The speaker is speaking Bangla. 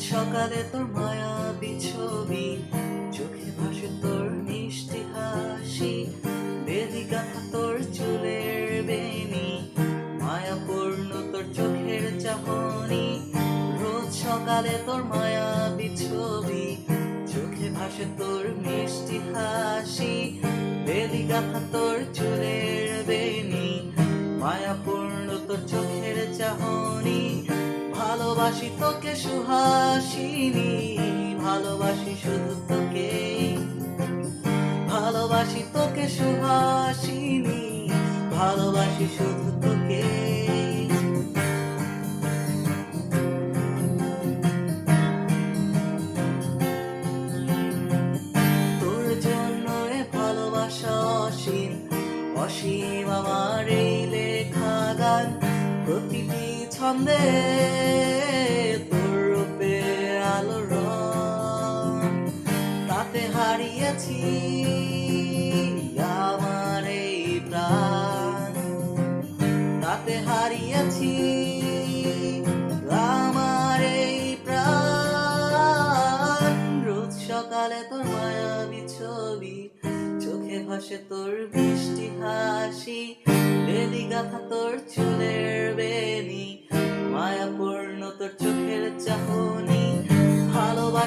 সকালে তোর মায়াবী ছবি চোখে ভাসে তোর মিষ্টি হাসি বেদি গাথা তোর চুলের বেনি মায়াপূর্ণ তোর চোখের চাহনি। রোজ সকালে তোর মায়াবী ছবি চোখে ভাসে তোর মিষ্টি হাসি বেদি গাথা তোর চুলের বেনি মায়াপূর্ণ তোর চোখের চাহনি। ভালোবাসি তোকে সুহাসিনী, ভালোবাসি শুধু তোকে। ভালোবাসি তোকে সুহাসিনী, ভালোবাসি শুধু তোকে। তোর জন্য ভালোবাসা অসীম অসীম আমার এই লেখা গান, প্রতিটি ছন্দে তোর রূপে আলো রং তাতে হারিয়েছি আমার এই প্রাণ। তাতে হারিয়েছি আমার এই প্রাণ। রোজ সকালে তোর মায়াবী ছবি, চোখে ভাসে তোর বৃষ্টি হাসি, বেলি গাথা তোর চুলের বেনি